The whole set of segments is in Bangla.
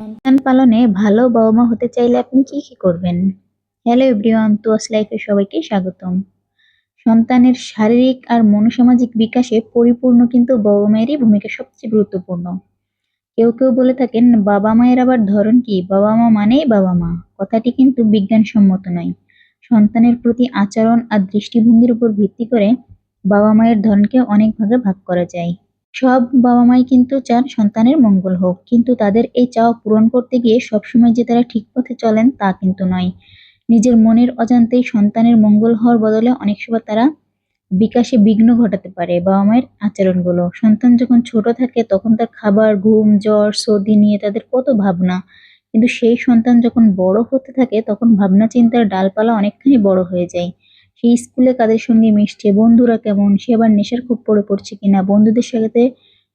সন্তান পালনে ভালো বাবা-মা হতে চাইলে আপনি কি, কি করবেন? হ্যালো এভরিওয়ান, তুয়াস লাইফে সবাইকে স্বাগতম। সন্তানের শারীরিক আর মনোসামাজিক বিকাশে পরিপূর্ণ কিন্তু বাবা-মায়েরই ভূমিকা সবচেয়ে গুরুত্বপূর্ণ। কেউ, কেউ বলে থাকেন বাবা-মায়ের আবার ধরন কি? বাবা-মা মানেই বাবা-মা। কথাটি কিন্তু বিজ্ঞানসম্মত নয়। সন্তানের প্রতি আচরণ আর দৃষ্টিভঙ্গির উপর ভিত্তি করে বাবা-মায়ের ধরনকে অনেক ভাগে ভাগ করা যায়। সব বাবা-মাই কিন্তু চান সন্তানের মঙ্গল হোক, কিন্তু তাদের এই চাওয়া পূরণ করতে গিয়ে সবসময় যে তারা ঠিক পথে চলেন তা কিন্তু নয়। নিজের মনের অজান্তেই সন্তানের মঙ্গল হওয়ার বদলে অনেক সময় তারা বিকাশে বিঘ্ন ঘটাতে পারে বাবা-মায়ের আচরণগুলো। সন্তান যখন ছোট থাকে তখন তার খাবার, ঘুম, জ্বর, সর্দি নিয়ে তাদের কত ভাবনা, কিন্তু সেই সন্তান যখন বড় হতে থাকে তখন ভাবনা চিন্তার ডালপালা অনেকখানি বড় হয়ে যায়। সে স্কুলে কাদের সঙ্গে মিশছে, বন্ধুরা কেমন, সে আবার নেশার খুব পড়ে পড়ছে কিনা, বন্ধুদের সাথে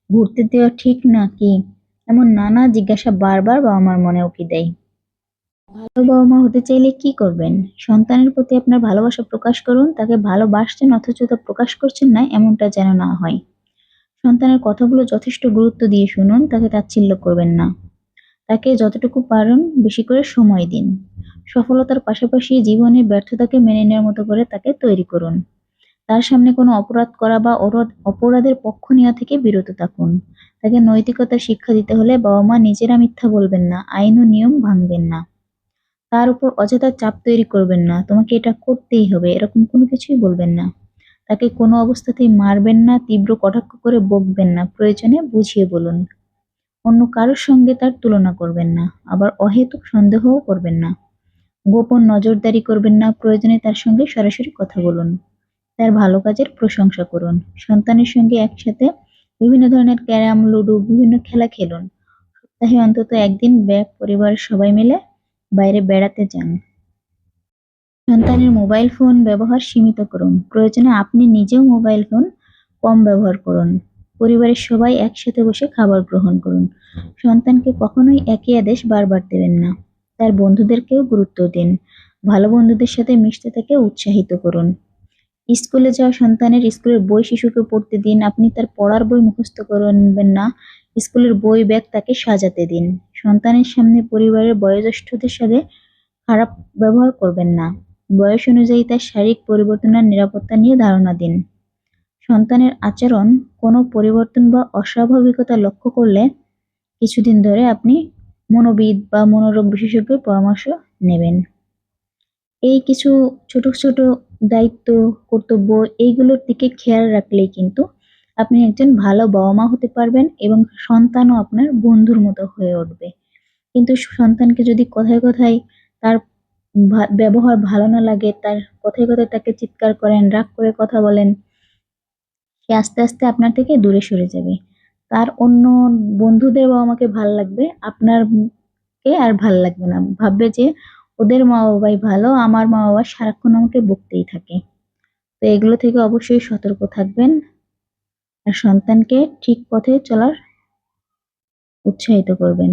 ঘুরতে দেওয়া ঠিক না কি, এমন নানা জিজ্ঞাসা বারবার বাবা-মার মনে উকি দেয়। ভালো বাবা-মা হতে চাইলে কি করবেন? সন্তানের প্রতি আপনার ভালোবাসা প্রকাশ করুন, তাকে ভালোবাসছেন অথচ তা প্রকাশ করছেন না এমনটা যেন না হয়। সন্তানের কথাগুলো যথেষ্ট গুরুত্ব দিয়ে শুনুন, তাকে তাচ্ছিল্য করবেন না। তাকে যতটুকু পারুন বেশি করে সময় দিন। সফলতার পাশাপাশি জীবনের ব্যর্থতাকে মেনে নেওয়ার মতো করে তাকে তৈরি করুন। তার সামনে কোনো অপরাধ করা বা অপরাধের পক্ষ নেওয়া থেকে বিরত থাকুন। তাকে নৈতিকতার শিক্ষা দিতে হলে বাবা-মা নিজেরা মিথ্যা বলবেন না, আইন ও নিয়ম ভাঙবেন না। তার উপর অযথা চাপ তৈরি করবেন না, তোমাকে এটা করতেই হবে, এরকম কোনো কিছুই বলবেন না। তাকে কোনো অবস্থাতেই মারবেন না, তীব্র কটাক্ষ করে বকবেন না, প্রয়োজনে বুঝিয়ে বলুন। অন্য কারোর সঙ্গে তার তুলনা করবেন না, আবার অহেতুক সন্দেহও করবেন না। গোপন নজরদারি করবেন না, প্রয়োজনে তার সঙ্গে সরাসরি কথা বলুন। তার ভালো কাজের প্রশংসা করুন। সন্তানের সঙ্গে একসাথে বিভিন্ন ধরনের ক্যারাম, লুডো, বিভিন্ন খেলা খেলুন। সপ্তাহে অন্তত একদিন ব্যাগ পরিবারের সবাই মিলে বাইরে বেড়াতে যান। সন্তানের মোবাইল ফোন ব্যবহার সীমিত করুন। প্রয়োজনে আপনি নিজেও মোবাইল ফোন কম ব্যবহার করুন। পরিবারের সবাই একসাথে বসে খাবার গ্রহণ করুন। সন্তানকে কখনোই একই আদেশ বারবার দেবেন না। তার বন্ধুদেরকেও গুরুত্ব দিন। ভালো বন্ধুদের সাথে মিশতে তাকে উৎসাহিত করুন। স্কুলে যাওয়া সন্তানের স্কুলের বই শিশুকে পড়তে দিন। আপনি তার পড়ার বই মুখস্থ করবেন না, স্কুলের বই ব্যাগ তাকে সাজাতে দিন। সন্তানের সামনে পরিবারের বয়োজ্যেষ্ঠদের সাথে খারাপ ব্যবহার করবেন না। বয়স অনুযায়ী তার শারীরিক পরিবর্তন আর নিরাপত্তা নিয়ে ধারণা দিন। সন্তানের আচরণ কোনো পরিবর্তন বা অস্বাভাবিকতা লক্ষ্য করলে কিছুদিন ধরে আপনি মনোবিদ বা মনোরোগ বিশেষজ্ঞের পরামর্শ নেবেন। এই কিছু ছোট, ছোট দায়িত্ব, কর্তব্য এইগুলোর দিকে খেয়াল রাখলেই কিন্তু আপনি একজন ভালো বাবা-মা হতে পারবেন এবং সন্তানও আপনার বন্ধুর মতো হয়ে উঠবে। কিন্তু সন্তানকে যদি কথায়, কথায় তার ব্যবহার ভালো না লাগে, তার কথায়, কথায় তাকে চিৎকার করেন, রাগ করে কথা বলেন, সে আস্তে, আস্তে আপনার থেকে দূরে সরে যাবে। তার অন্য বন্ধুদের বাবা-মাকে ভালো লাগবে, আপনার কে আর ভালো লাগবে না। ভাববে যে ওদের মা-বাবাই ভালো, আমার মা-বাবা সারাক্ষণ আমাকে বকতেই থাকে। তো এগুলো থেকে অবশ্যই সতর্ক থাকবেন আর সন্তানকে ঠিক পথে চলার উৎসাহিত করবেন।